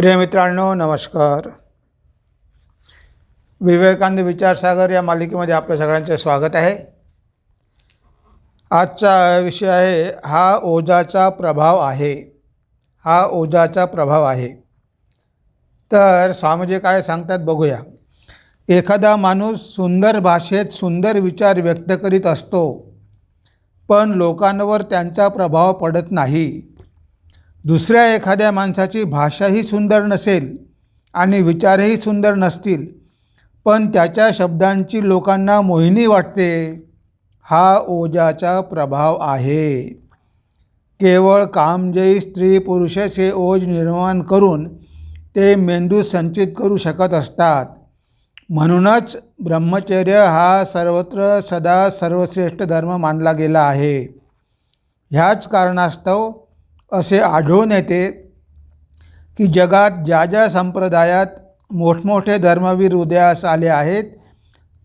प्रिय मित्रांनो नमस्कार. विवेकानंद विचारसागर या मालिकेमध्ये आपल्या सगळ्यांचे स्वागत आहे. आजचा विषय आहे हा ओझाचा प्रभाव आहे. हा ओझाचा प्रभाव आहे. तर स्वामीजी काय सांगतात बघूया. एखादा माणूस सुंदर भाषेत सुंदर विचार व्यक्त करीत असतो पण लोकांवर त्यांचा प्रभाव पडत नाही. दुसऱ्या एखाद्या माणसाची भाषाही सुंदर नसेल आणि विचारही सुंदर नसतील पण त्याच्या शब्दांची लोकांना मोहिनी वाटते हा ओजाचा प्रभाव आहे. केवळ कामजयी स्त्री पुरुषाचे ओज निर्माण करून ते मेंदू संचित करू शकत असतात. म्हणूनच ब्रह्मचर्य हा सर्वत्र सदा सर्वश्रेष्ठ धर्म मानला गेला आहे. ह्याच कारणास्तव असे आढळून येते की जगात ज्या ज्या संप्रदायात मोठमोठे धर्मवीर उदयास आले आहेत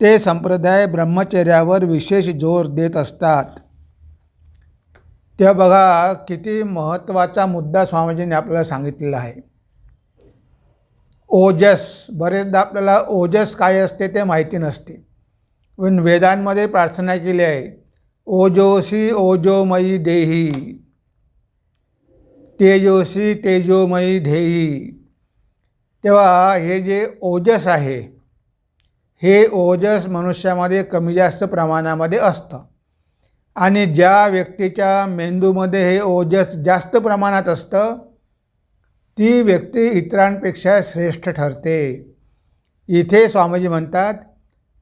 ते संप्रदाय ब्रह्मचर्यावर विशेष जोर देत असतात. त्या बघा किती महत्त्वाचा मुद्दा स्वामीजींनी आपल्याला सांगितलेला आहे. ओजस बरेचदा आपल्याला ओजस काय असते ते माहिती नसते. पण वेदांमध्ये प्रार्थना केली आहे ओजोशी ओजोमयी देही. तेजोशी तेजोमयी ध्येयी तेव्हा हे जे ओजस आहे हे ओजस मनुष्यामध्ये कमी जास्त प्रमाणामध्ये असतं. आणि ज्या व्यक्तीच्या मेंदूमध्ये हे ओजस जास्त प्रमाणात असतं ती व्यक्ती इतरांपेक्षा श्रेष्ठ ठरते. इथे स्वामीजी म्हणतात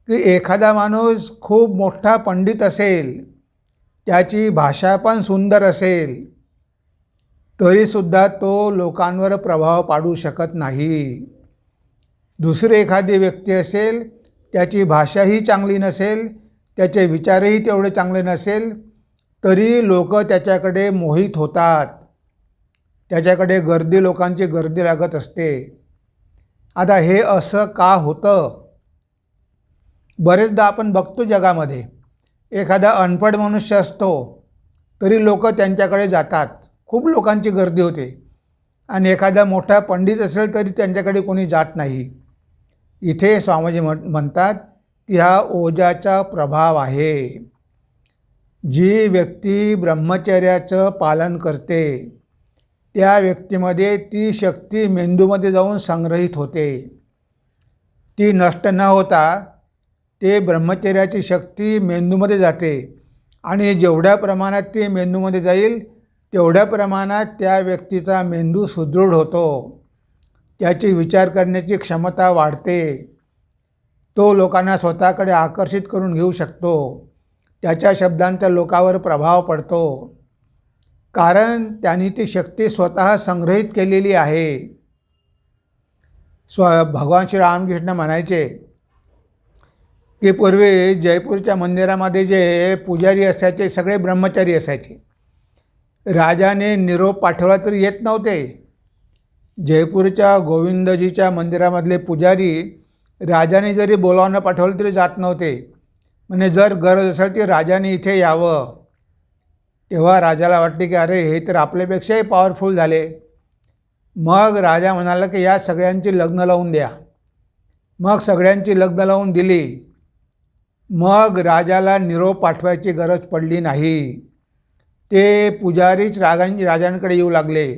की एखादा माणूस खूप मोठा पंडित असेल त्याची भाषा पण सुंदर असेल तरीसुद्धा तो लोकांवर प्रभाव पाडू शकत नाही. दुसरी एखादी व्यक्ती असेल त्याची भाषाही चांगली नसेल त्याचे विचारही तेवढे चांगले नसेल तरी लोक त्याच्याकडे मोहित होतात. त्याच्याकडे गर्दी लोकांची गर्दी लागत असते. आता हे असं का होतं? बरेचदा आपण बघतो जगामध्ये एखादा अनपढ मनुष्य असतो तरी लोक त्यांच्याकडे जातात. खूप लोकांची गर्दी होते. आणि एखादा मोठा पंडित असेल तरी त्यांच्याकडे कोणी जात नाही. इथे स्वामीजी म्हण म्हणतात की हा ओजाचा प्रभाव आहे. जी व्यक्ती ब्रह्मचर्याचं पालन करते त्या व्यक्तीमध्ये ती शक्ती मेंदूमध्ये जाऊन संग्रहित होते. ती नष्ट न होता ते ब्रह्मचर्याची शक्ती मेंदूमध्ये जाते. आणि जेवढ्या प्रमाणात ती मेंदूमध्ये जाईल तेवढ्या प्रमाणात त्या व्यक्तीचा मेंदू सुदृढ होतो. त्याची विचार करण्याची क्षमता वाढते. तो लोकांना स्वतःकडे आकर्षित करून घेऊ शकतो. त्याच्या शब्दांचा लोकावर प्रभाव पडतो. कारण त्यांनी ती शक्ती स्वतः संग्रहित केलेली आहे. स्व भगवान श्री रामकृष्ण म्हणायचे की पूर्वी जयपूरच्या मंदिरामध्ये जे पुजारी असायचे सगळे ब्रह्मचारी असायचे. राजाने निरोप पाठवला तरी येत नव्हते. जयपूरच्या गोविंदजीच्या मंदिरामधले पुजारी राजाने जरी बोलावणं पाठवलं तरी जात नव्हते. म्हणजे जर गरज असेल ती राजाने इथे यावं. तेव्हा राजाला वाटते की अरे हे तर आपल्यापेक्षाही पॉवरफुल झाले. मग राजा म्हणाला की या सगळ्यांची लग्न लावून द्या. मग सगळ्यांची लग्न लावून दिली. मग राजाला निरोप पाठवायची गरज पडली नाही. ते पुजारीच रागां राजांकडे येऊ लागले.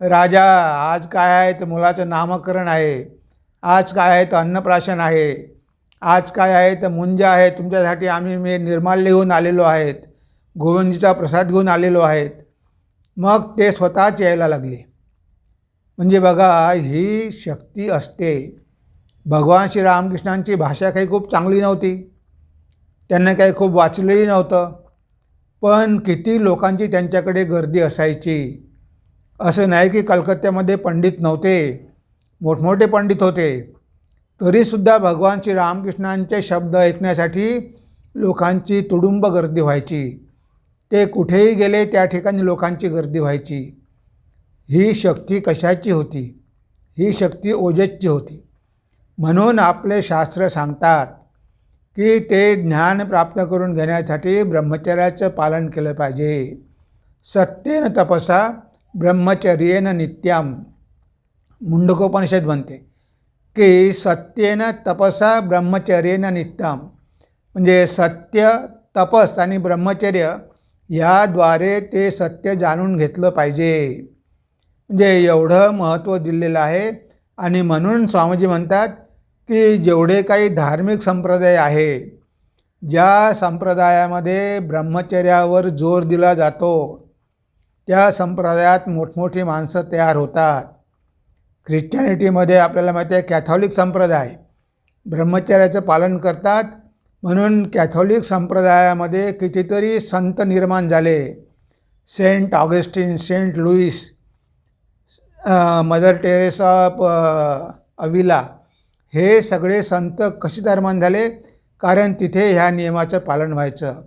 राजा आज काय आहे? तर मुलाचं नामकरण आहे. आज काय आहे? तर अन्नप्राशन आहे. आज काय आहे? तर मुंजा आहे. तुमच्यासाठी आम्ही मी निर्माल्य घेऊन आलेलो आहेत. गोविंदजीचा प्रसाद घेऊन आलेलो आहेत. मग ते स्वतःच यायला लागले. म्हणजे बघा ही शक्ती असते. भगवान श्री रामकृष्णांची भाषा काही खूप चांगली नव्हती. त्यांना काही खूप वाचलेली नव्हतं. पण किती लोकांची त्यांच्याकडे गर्दी असायची? असं नाही की कलकत्त्यामध्ये पंडित नव्हते. मोठमोठे पंडित होते. तरीसुद्धा भगवान श्री रामकृष्णांचे शब्द ऐकण्यासाठी लोकांची तुडुंब गर्दी व्हायची. ते कुठेही गेले त्या ठिकाणी लोकांची गर्दी व्हायची. ही शक्ती कशाची होती? ही शक्ती ओजेची होती. म्हणून आपले शास्त्र सांगतात की ते ज्ञान प्राप्त करून घेण्यासाठी ब्रह्मचर्याचं पालन केलं पाहिजे. सत्येन तपसा ब्रह्मचर्येन नित्यम. मुंडकोपनिषद म्हणते की सत्येन तपसा ब्रह्मचर्येन नित्यम. म्हणजे सत्य तपस आणि ब्रह्मचर्य याद्वारे ते सत्य जाणून घेतलं पाहिजे. म्हणजे एवढं महत्त्व दिलेलं आहे आणि म्हणून स्वामीजी म्हणतात की जेवढे काही धार्मिक संप्रदाय आहे ज्या संप्रदायामध्ये ब्रह्मचर्यावर जोर दिला जातो त्या संप्रदायात मोठमोठी माणसं तयार होतात. ख्रिश्चॅनिटीमध्ये आपल्याला माहिती आहे कॅथॉलिक संप्रदाय ब्रह्मचर्याचं पालन करतात. म्हणून कॅथॉलिक संप्रदायामध्ये कितीतरी संत निर्माण झाले. Saint Augustine Saint Louis Mother Teresa of Avila हे सगळे संत कसे धर्मान झाले? कारण तिथे ह्या नियमाचं पालन व्हायचं.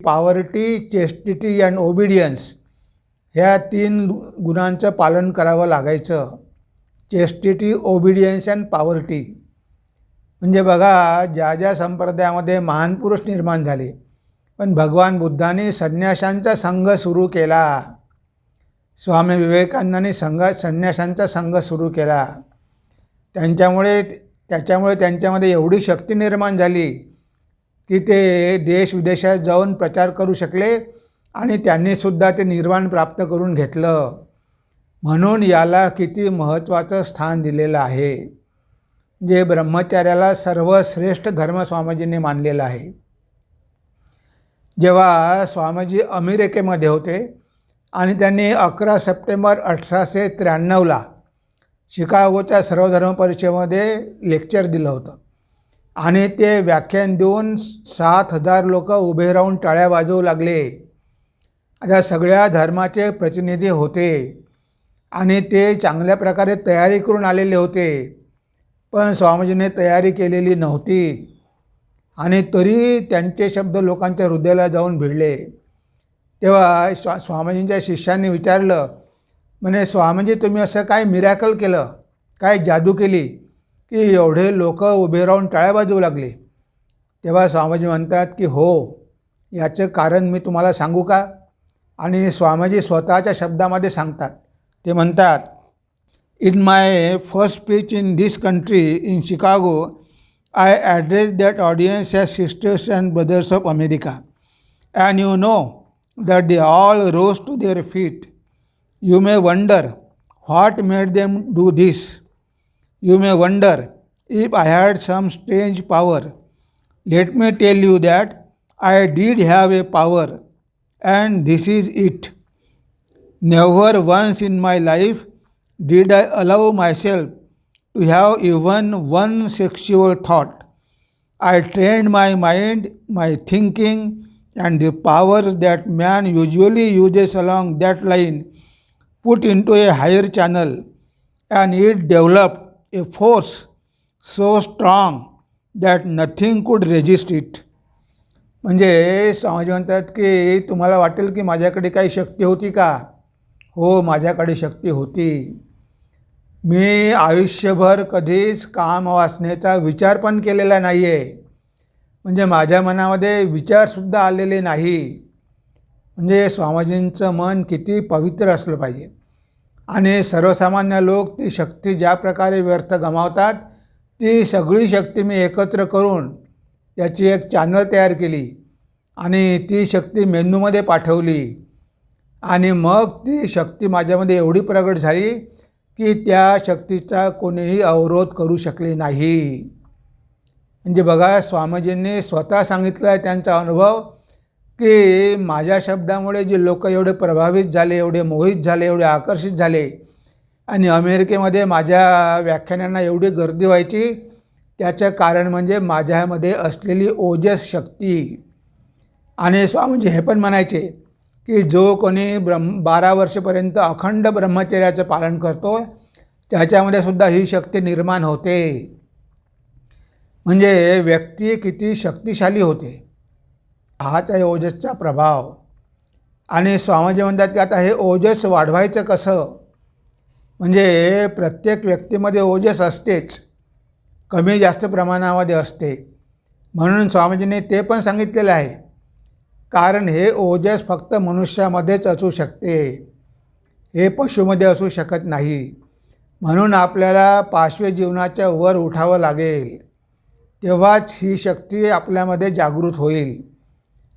पॉवर्टी चेस्टिटी अँड ओबिडियन्स ह्या तीन गुणांचं पालन करावं लागायचं. चेस्टिटी ओबिडियन्स अँड पॉवर्टी म्हणजे बघा ज्या ज्या संप्रदायामध्ये महान पुरुष निर्माण झाले पण भगवान बुद्धाने संन्याशांचा संघ सुरू केला. स्वामी विवेकानंदांनी संघ संन्याशांचा संघ सुरू केला. त्यांच्यामुळे त्याच्यामुळे त्यांच्यामध्ये एवढी शक्ती निर्माण झाली की ते देश विदेशात जाऊन प्रचार करू शकले आणि त्यांनीसुद्धा ते निर्वाण प्राप्त करून घेतलं. म्हणून याला किती महत्त्वाचं स्थान दिलेलं आहे जे ब्रह्मचार्याला सर्वश्रेष्ठ धर्म स्वामीजींनी मानलेलं आहे. जेव्हा स्वामीजी अमेरिकेमध्ये होते आणि त्यांनी अकरा सप्टेंबर अठराशे त्र्याण्णवला शिकागोच्या सर्वधर्म परिषदेमध्ये लेक्चर दिलं होतं. आणि ते व्याख्यान देऊन सात हजार लोक उभे राहून टाळ्या वाजवू लागले. आता सगळ्या धर्माचे प्रतिनिधी होते. आणि ते चांगल्या प्रकारे तयारी करून आलेले होते. पण स्वामीजीने तयारी केलेली नव्हती. आणि तरी त्यांचे शब्द लोकांच्या हृदयाला जाऊन भिडले. तेव्हा स्वा स्वामीजींच्या शिष्यांनी विचारलं म्हणे स्वामीजी तुम्ही असं काय मिरॅकल केलं? काय जादू केली? की एवढे लोक उभे राहून टाळ्या वाजवू लागले? तेव्हा स्वामीजी म्हणतात की हो याचं कारण मी तुम्हाला सांगू का? आणि स्वामीजी स्वतःच्या शब्दामध्ये सांगतात. ते म्हणतात in my first speech in this country in Chicago I address that audience as sisters and brothers of America and you know that they all rose to their feet You may wonder what made them do this. You may wonder if I had some strange power. Let me tell you that I did have a power, and this is it. Never once in my life did I allow myself to have even one sexual thought. I trained my mind, my thinking, and the powers that man usually uses along that line put into a higher channel, and it developed a force so strong that nothing could resist it. म्हणजे स्वामीजी म्हणतात की तुम्हाला वाटेल की माझ्याकडे काही शक्ती होती का? हो माझ्याकडे शक्ती होती. मी आयुष्यभर कधीच काम वाचण्याचा विचार पण केलेला नाही आहे म्हणजे माझ्या मनामध्ये विचारसुद्धा आलेले नाही. म्हणजे स्वामीजींचं मन किती पवित्र असलं पाहिजे. आणि सर्वसामान्य लोक ती शक्ती ज्या प्रकारे व्यर्थ गमावतात ती सगळी शक्ती मी एकत्र करून त्याची एक चॅनल तयार केली आणि ती शक्ती मेंदूमध्ये पाठवली. आणि मग ती शक्ती माझ्यामध्ये एवढी प्रगट झाली की त्या शक्तीचा कोणीही अवरोध करू शकले नाही. म्हणजे बघा स्वामीजींनी स्वतः सांगितलं आहे त्यांचा अनुभव. की माझ्या शब्दामुळे जे लोक एवढे प्रभावित झाले एवढे मोहित झाले एवढे आकर्षित झाले आणि अमेरिकेमध्ये माझ्या व्याख्यानांना एवढी गर्दी व्हायची त्याचं कारण म्हणजे माझ्यामध्ये असलेली ओजस शक्ती. आणि स्वामीजी हे पण म्हणायचे की जो कोणी ब्रह्म बारा वर्षपर्यंत अखंड ब्रह्मचर्याचं पालन करतो त्याच्यामध्ये सुद्धा ही शक्ती निर्माण होते. म्हणजे व्यक्ती किती शक्तिशाली होते. हाच आहे ओजसचा प्रभाव. आणि स्वामीजी म्हणतात की आता हे ओजस वाढवायचं कसं? म्हणजे प्रत्येक व्यक्तीमध्ये ओजस असतेच कमी जास्त प्रमाणामध्ये असते. म्हणून स्वामीजींनी ते पण सांगितलेलं आहे. कारण हे ओजस फक्त मनुष्यामध्येच असू शकते. हे पशुमध्ये असू शकत नाही. म्हणून आपल्याला पाशवी जीवनाच्या वर उठावं लागेल. तेव्हाच ही शक्ती आपल्यामध्ये जागृत होईल.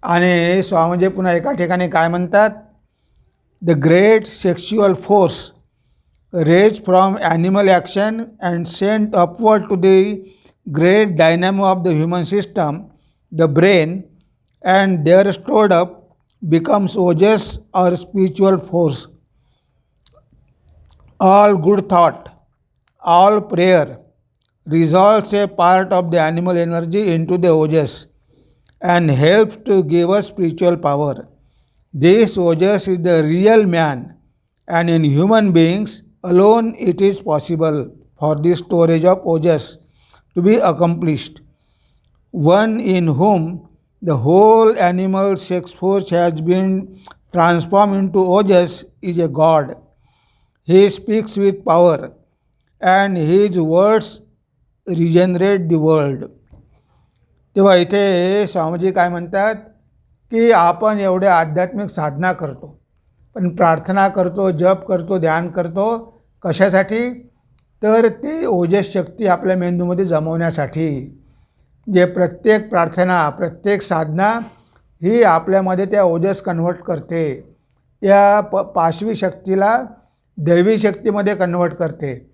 आणि स्वामीजी पुन्हा एका ठिकाणी काय म्हणतात? The great sexual force raised from animal action and sent upward to the great dynamo of the human system the brain and there stored up becomes ojas or spiritual force all good thought all prayer resolves a part of the animal energy into the ojas and helps to give us spiritual power. This ojas is the real man, and in human beings alone it is possible for this storage of ojas to be accomplished. One in whom the whole animal sex force has been transformed into ojas is a god. He speaks with power, and his words regenerate the world. तेव्हा इथे स्वामीजी काय म्हणतात की आपण एवढे आध्यात्मिक साधना करतो पण प्रार्थना करतो जप करतो ध्यान करतो कशासाठी? तर ते ओजस शक्ती आपल्या मेंदूमध्ये जमवण्यासाठी. जे प्रत्येक प्रार्थना प्रत्येक साधना ही आपल्यामध्ये त्या ओजस कन्व्हर्ट करते. त्या प पाशवी शक्तीला दैवी शक्तीमध्ये कन्व्हर्ट करते.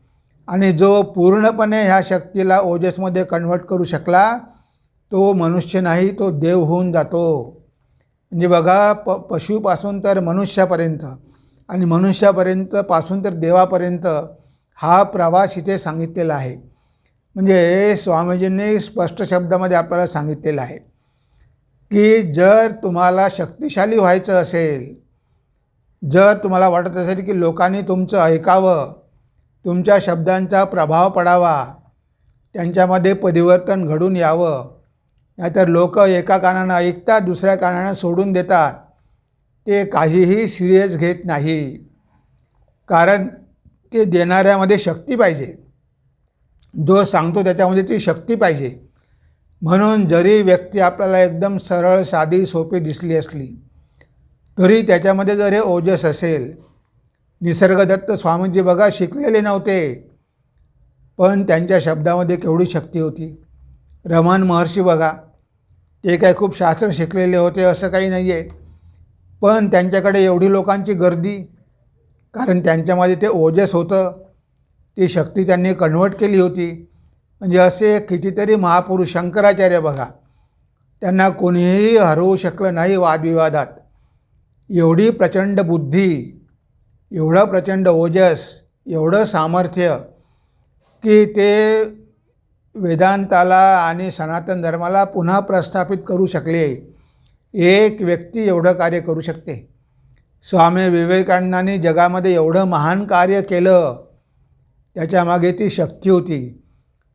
आणि जो पूर्णपणे ह्या शक्तीला ओजसमध्ये कन्व्हर्ट करू शकला तो मनुष्य नाही तो देव होऊन जातो. म्हणजे बघा प पशुपासून तर मनुष्यापर्यंत आणि मनुष्यापर्यंत पासून तर देवापर्यंत हा प्रवास इथे सांगितलेला आहे. म्हणजे स्वामीजींनी स्पष्ट शब्दामध्ये आपल्याला सांगितलेलं आहे की जर तुम्हाला शक्तिशाली व्हायचं असेल जर तुम्हाला वाटत असेल की लोकांनी तुमचं ऐकावं तुमच्या शब्दांचा प्रभाव पडावा त्यांच्यामध्ये परिवर्तन घडून यावं नाहीतर लोक एका कानानं ऐकतात दुसऱ्या कानानं सोडून देतात. ते काहीही सिरियस घेत नाही. कारण ते देणाऱ्यामध्ये शक्ती पाहिजे. जो सांगतो त्याच्यामध्ये ती शक्ती पाहिजे. म्हणून जरी व्यक्ती आपल्याला एकदम सरळ साधी सोपी दिसली असली तरी त्याच्यामध्ये जर हे ओजस असेल निसर्गदत्त स्वामीजी बघा शिकलेले नव्हते पण त्यांच्या शब्दामध्ये केवढी शक्ती होती. रमण महर्षी बघा ते काय खूप शास्त्र शिकलेले होते असं काही नाही आहे पण त्यांच्याकडे एवढी लोकांची गर्दी कारण त्यांच्यामध्ये ते ओजस होतं. ती शक्ती त्यांनी कन्व्हर्ट केली होती. म्हणजे असे कितीतरी महापुरुष शंकराचार्य बघा त्यांना कोणीही हरवू शकलं नाही वादविवादात. एवढी प्रचंड बुद्धी एवढं प्रचंड ओजस एवढं सामर्थ्य की ते वेदांताला आणि सनातन धर्माला पुन्हा प्रस्थापित करू शकले. एक व्यक्ती एवढं कार्य करू शकते. स्वामी विवेकानंदांनी जगामध्ये एवढं महान कार्य केलं. त्याच्यामागे ती शक्ती होती.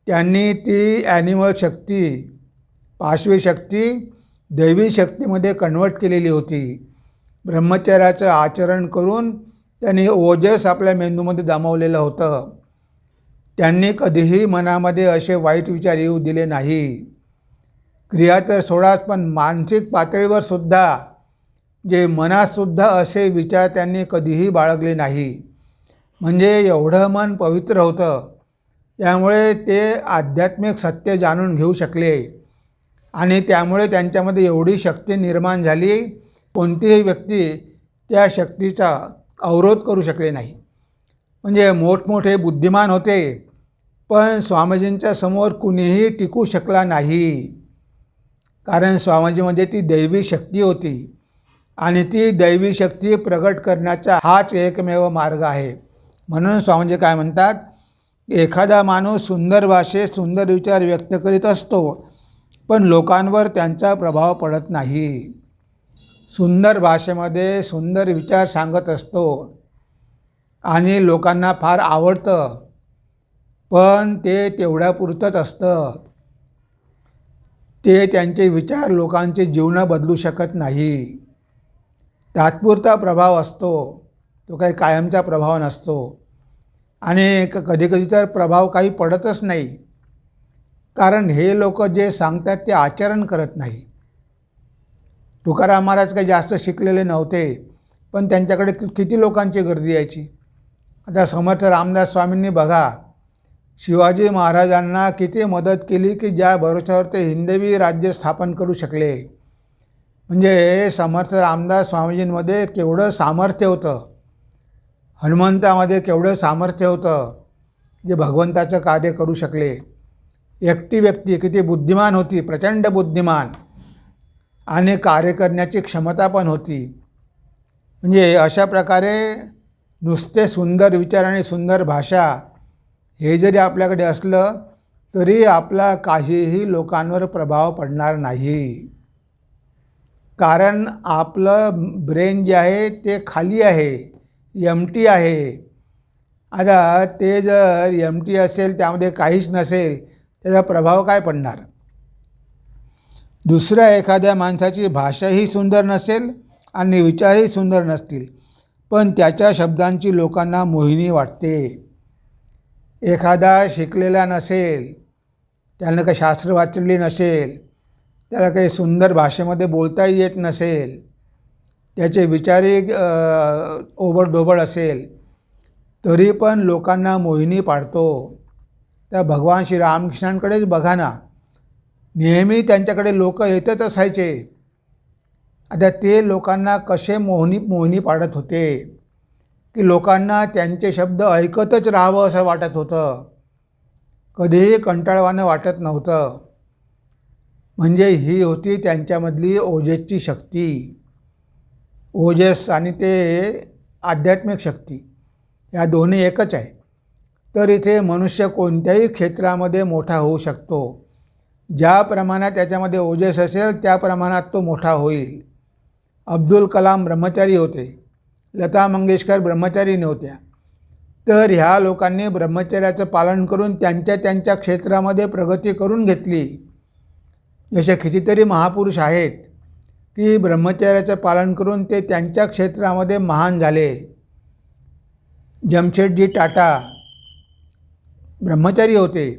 त्यांनी ती ॲनिमल शक्ती पाशवी शक्ती दैवी शक्तीमध्ये कन्वर्ट केलेली होती. ब्रह्मचर्याचं आचरण करून त्यांनी ओजस आपल्या मेंदूमध्ये दमवलेलं होतं. त्यांनी कधीही मनामध्ये असे वाईट विचार येऊ दिले नाही. क्रिया तर सोडाच पण मानसिक पातळीवर सुद्धा जे मनातसुद्धा असे विचार त्यांनी कधीही बाळगले नाही. म्हणजे एवढं मन पवित्र होतं त्यामुळे ते आध्यात्मिक सत्य जाणून घेऊ शकले. आणि त्यामुळे त्यांच्यामध्ये एवढी शक्ती निर्माण झाली कोणतीही व्यक्ती त्या शक्तीचा अवरोध करू शकले नाही. म्हणजे मोठमोठे बुद्धिमान होते पण स्वामीजींच्या समोर कुणीही टिकू शकला नाही. कारण स्वामीजीमध्ये ती दैवी शक्ती होती आणि ती दैवी शक्ती प्रगट करण्याचा हाच एकमेव मार्ग आहे. म्हणून स्वामीजी काय म्हणतात एखादा माणूस सुंदर भाषेत सुंदर विचार व्यक्त करीत असतो पण लोकांवर त्यांचा प्रभाव पडत नाही. सुंदर भाषेमध्ये सुंदर विचार सांगत असतो आणि लोकांना फार आवडतं. पण ते तेवढ्यापुरतंच असतं. ते त्यांचे विचार लोकांचे जीवनं बदलू शकत नाही. तात्पुरता प्रभाव असतो. तो काही कायमचा प्रभाव नसतो. आणि क कधीकधी तर प्रभाव काही पडतच नाही. कारण हे लोक जे सांगतात ते आचरण करत नाही. तुकाराम महाराज काही जास्त शिकलेले नव्हते पण त्यांच्याकडे किती लोकांची गर्दी यायची? आता समर्थ रामदास स्वामींनी बघा शिवाजी महाराजांना किती मदत केली की ज्या भरोश्यावर ते हिंदवी राज्य स्थापन करू शकले? म्हणजे समर्थ रामदास स्वामीजींमध्ये केवढं सामर्थ्य होतं? हनुमंतामध्ये केवढं सामर्थ्य होतं? जे भगवंताचं कार्य करू शकले? एकटी व्यक्ती किती बुद्धिमान होती प्रचंड बुद्धिमान. आणि कार्य करण्याची क्षमता पण होती. म्हणजे अशा प्रकारे नुसते सुंदर विचार आणि सुंदर भाषा हे जरी आपल्याकडे असलं तरी आपला काहीही लोकांवर प्रभाव पडणार नाही. कारण आपलं ब्रेन जे आहे ते खाली आहे एम टी आहे. आता ते जर एम टी असेल त्यामध्ये काहीच नसेल त्याचा प्रभाव काय पडणार? दुसऱ्या एखाद्या माणसाची भाषाही सुंदर नसेल आणि विचारही सुंदर नसतील पण त्याच्या शब्दांची लोकांना मोहिनी वाटते. एखादा शिकलेला नसेल त्यानं काही शास्त्र वाचलेली नसेल त्याला काही सुंदर भाषेमध्ये बोलताही येत नसेल त्याचे विचारही ओबडधोबड असेल तरी पण लोकांना मोहिनी पाडतो. त्या भगवान श्री रामकृष्णांकडेच बघा ना. नेहमी त्यांच्याकडे लोक येतच असायचे. आता ते लोकांना कसे मोहनी मोहिनी पाडत होते? की लोकांना त्यांचे शब्द ऐकतच राहावं असं वाटत होतं. कधीही कंटाळवानं वाटत नव्हतं. म्हणजे ही होती त्यांच्यामधली ओजेसची शक्ती. ओजस आणि ते आध्यात्मिक शक्ती. या दोन्ही एकच आहे. तर इथे मनुष्य कोणत्याही क्षेत्रामध्ये मोठा होऊ शकतो. ज्या प्रमाणात त्याच्यामध्ये ओजस असेल त्या प्रमाणात तो मोठा होईल. अब्दुल कलाम ब्रह्मचारी होते. लता मंगेशकर ब्रह्मचारी नव्हत्या. तर ह्या लोकांनी ब्रह्मचर्याचं पालन करून त्यांच्या त्यांच्या क्षेत्रामध्ये प्रगती करून घेतली. जसे कितीतरी महापुरुष आहेत की ब्रह्मचर्याचं पालन करून ते त्यांच्या क्षेत्रामध्ये महान झाले. जमशेदजी टाटा ब्रह्मचारी होते.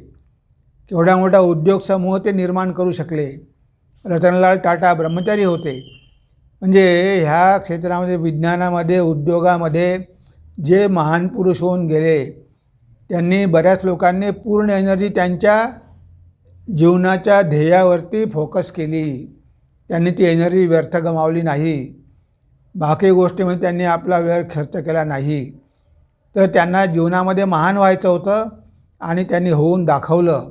केवढा मोठा उद्योग समूह ते निर्माण करू शकले. रतनलाल टाटा ब्रह्मचारी होते. म्हणजे ह्या क्षेत्रामध्ये विज्ञानामध्ये उद्योगामध्ये जे महान पुरुष होऊन गेले त्यांनी बऱ्याच लोकांनी पूर्ण एनर्जी त्यांच्या जीवनाच्या ध्येयावरती फोकस केली. त्यांनी ती एनर्जी व्यर्थ गमावली नाही. बाकी गोष्टीमध्ये त्यांनी आपला वेळ खर्च केला नाही. तर त्यांना जीवनामध्ये महान व्हायचं होतं आणि त्यांनी होऊन दाखवलं.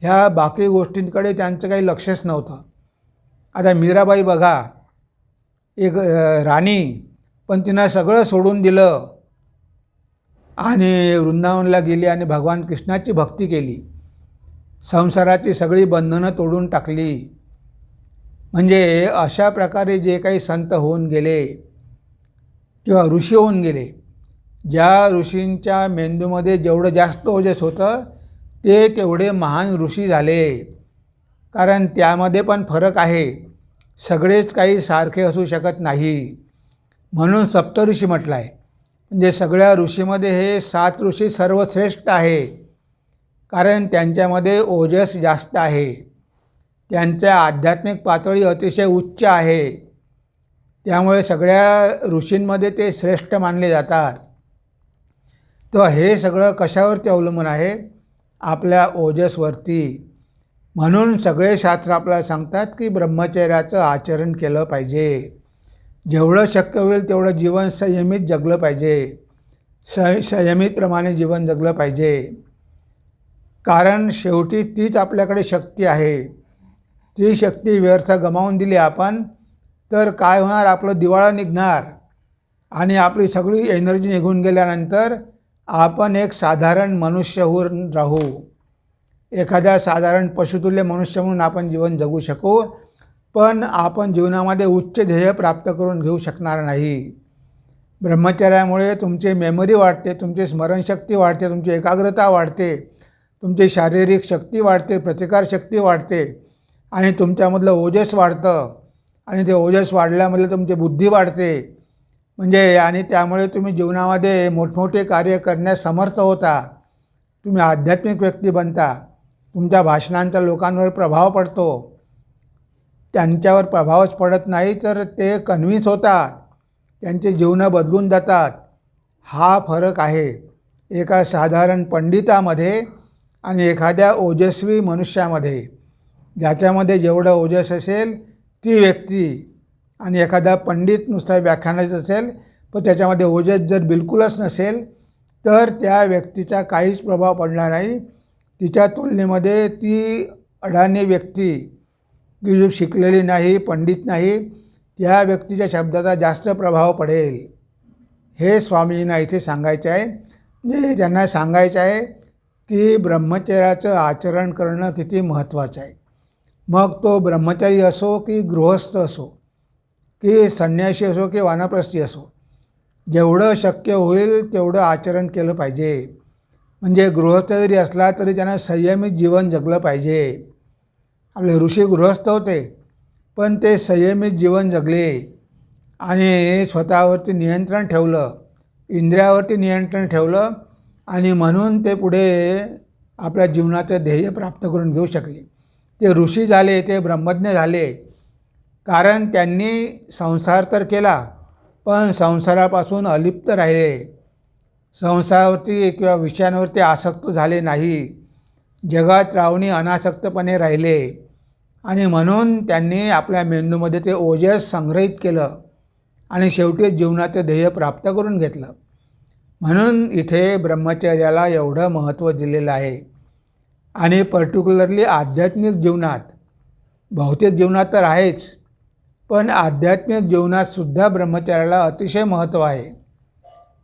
ह्या बाकी गोष्टींकडे त्यांचं काही लक्षच नव्हतं. आता मीराबाई बघा एक राणी पण तिनं सगळं सोडून दिलं. आणि वृंदावनला गेली आणि भगवान कृष्णाची भक्ती केली. संसाराची सगळी बंधनं तोडून टाकली. म्हणजे अशा प्रकारे जे काही संत होऊन गेले किंवा ऋषी होऊन गेले ज्या ऋषींच्या मेंदूमध्ये जेवढं जास्त ओजस होतं ते तेवढे महान ऋषी झाले. कारण त्यामध्ये पण फरक आहे. सगळेच काही सारखे असू शकत नाही. म्हणून सप्तऋषी म्हटलं आहे म्हणजे सगळ्या ऋषीमध्ये हे सात ऋषी सर्वश्रेष्ठ आहे. कारण त्यांच्यामध्ये ओजस जास्त आहे. त्यांच्या आध्यात्मिक पातळी अतिशय उच्च आहे. त्यामुळे सगळ्या ऋषींमध्ये ते श्रेष्ठ मानले जातात. तर हे सगळं कशावरती अवलंबून आहे? आपल्या ओजसवरती. म्हणून सगळे शास्त्र आपल्याला सांगतात की ब्रह्मचर्याचं आचरण केलं पाहिजे. जेवढं शक्य होईल तेवढं जीवन संयमित जगलं पाहिजे. स संयमितप्रमाणे जीवन जगलं पाहिजे. कारण शेवटी तीच आपल्याकडे शक्ती आहे. ती शक्ती व्यर्थ गमावून दिली आपण तर काय होणार? आपलं दिवाळा निघणार. आणि आपली सगळी एनर्जी निघून गेल्यानंतर आपण एक साधारण मनुष्य होऊन राहू. एखाद्या साधारण पशुतुल्य मनुष्य म्हणून आपण जीवन जगू शकू पण आपण जीवनामध्ये उच्च ध्येय प्राप्त करून घेऊ शकणार नाही. ब्रह्मचर्यामुळे तुमची मेमरी वाढते तुमची स्मरणशक्ती वाढते तुमची एकाग्रता वाढते तुमची शारीरिक शक्ती वाढते प्रतिकारशक्ती वाढते आणि तुमच्यामधलं ओजस वाढतं आणि ते ओजस वाढल्यामधलं तुमची बुद्धी वाढते. म्हणजे आणि त्यामुळे तुम्ही जीवनामध्ये मोठमोठे कार्य करण्यास समर्थ होता. तुम्ही आध्यात्मिक व्यक्ती बनता. तुमच्या भाषणांचा लोकांवर प्रभाव पडतो. त्यांच्यावर प्रभावच पडत नाही तर ते कन्व्हिन्स होतात. त्यांचे जीवनं बदलून जातात. हा फरक आहे. एका साधारण पंडितामध्ये आणि एखाद्या ओजस्वी मनुष्यामध्ये. ज्याच्यामध्ये जेवढं ओजस असेल ती व्यक्ती आणि एखादा पंडित नुसता व्याख्यानच असेल पण त्याच्यामध्ये ओजस जर बिलकुलच नसेल तर त्या व्यक्तीचा काहीच प्रभाव पडणार नाही. तिच्या तुलनेमध्ये ती अडाणी व्यक्ती की जो शिकलेली नाही पंडित नाही त्या व्यक्तीच्या शब्दाचा जास्त प्रभाव पडेल. हे स्वामीजींना इथे सांगायचं आहे. म्हणजे त्यांना सांगायचं आहे की ब्रह्मचर्याचं आचरण करणं किती महत्त्वाचं आहे. मग तो ब्रह्मचारी असो की गृहस्थ असो की संन्यासी असो की वानप्रस्थी असो जेवढं शक्य होईल तेवढं आचरण केलं पाहिजे. म्हणजे गृहस्थ जरी असला तरी त्यांना संयमित जीवन जगलं पाहिजे. आपले ऋषी गृहस्थ होते पण ते संयमित जीवन जगले आणि स्वतःवरती नियंत्रण ठेवलं इंद्रियावरती नियंत्रण ठेवलं आणि म्हणून ते पुढे आपल्या जीवनाचं ध्येय प्राप्त करून घेऊ शकले. ते ऋषी झाले ते ब्रह्मज्ञ झाले कारण त्यांनी संसार तर केला पण संसारापासून अलिप्त राहिले. संसारावरती किंवा विषयांवरती आसक्त झाले नाही. जगात रावणी अनासक्तपणे राहिले. आणि म्हणून त्यांनी आपल्या मेंदूमध्ये ते ओजस संग्रहित केलं आणि शेवटी जीवनाचं ध्येय प्राप्त करून घेतलं. म्हणून इथे ब्रह्मचर्याला एवढं महत्त्व दिलेलं आहे. आणि पर्टिक्युलरली आध्यात्मिक जीवनात भौतिक जीवनात तर आहेच पण आध्यात्मिक जीवनातसुद्धा ब्रह्मचर्याला अतिशय महत्त्व आहे.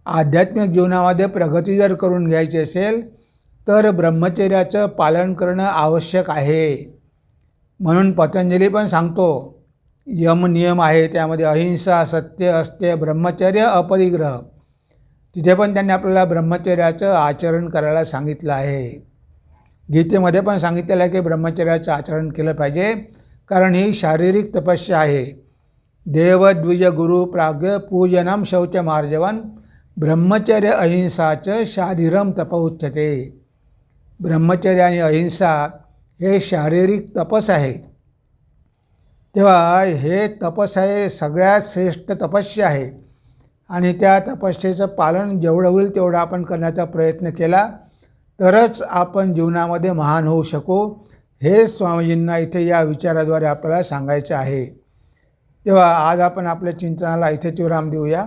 आध्यात्मिक जीवनामध्ये प्रगती जर करून घ्यायची असेल तर ब्रह्मचर्याचं पालन करणं आवश्यक आहे. म्हणून पतंजली पण सांगतो यम नियम आहे त्यामध्ये अहिंसा सत्य अस्त्य ब्रह्मचर्य अपरिग्रह. तिथे पण त्यांनी आपल्याला ब्रह्मचर्याचं आचरण करायला सांगितलं आहे. गीतेमध्ये पण सांगितलेलं आहे की ब्रह्मचर्याचं आचरण केलं पाहिजे कारण ही शारीरिक तपस्या आहे. देवद्विज गुरु प्राग्य पूजनम शौच मार्जवन ब्रह्मचर्य अहिंसाचं शारीरम तप उच्चते ब्रह्मचर्य आणि अहिंसा हे शारीरिक तपस आहे. तेव्हा हे तपस आहे सगळ्यात श्रेष्ठ तपस्या आहे. आणि त्या तपस्येचं पालन जेवढं होईल तेवढं आपण करण्याचा प्रयत्न केला तरच आपण जीवनामध्ये महान होऊ शकू. हे स्वामीजींना इथे या विचाराद्वारे आपल्याला सांगायचं आहे. तेव्हा आज आपण आपल्या चिंतनाला इथेच विराम देऊया.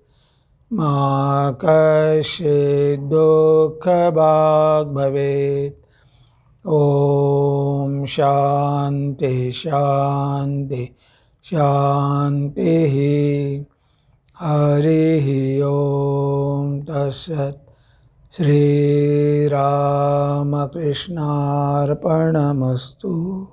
मा कशे दुःखभाग् भवेत् ॐ शान्ति शान्ति शान्तिः। हरिः ॐ तत्सत् श्रीरामकृष्णार्पणमस्तु।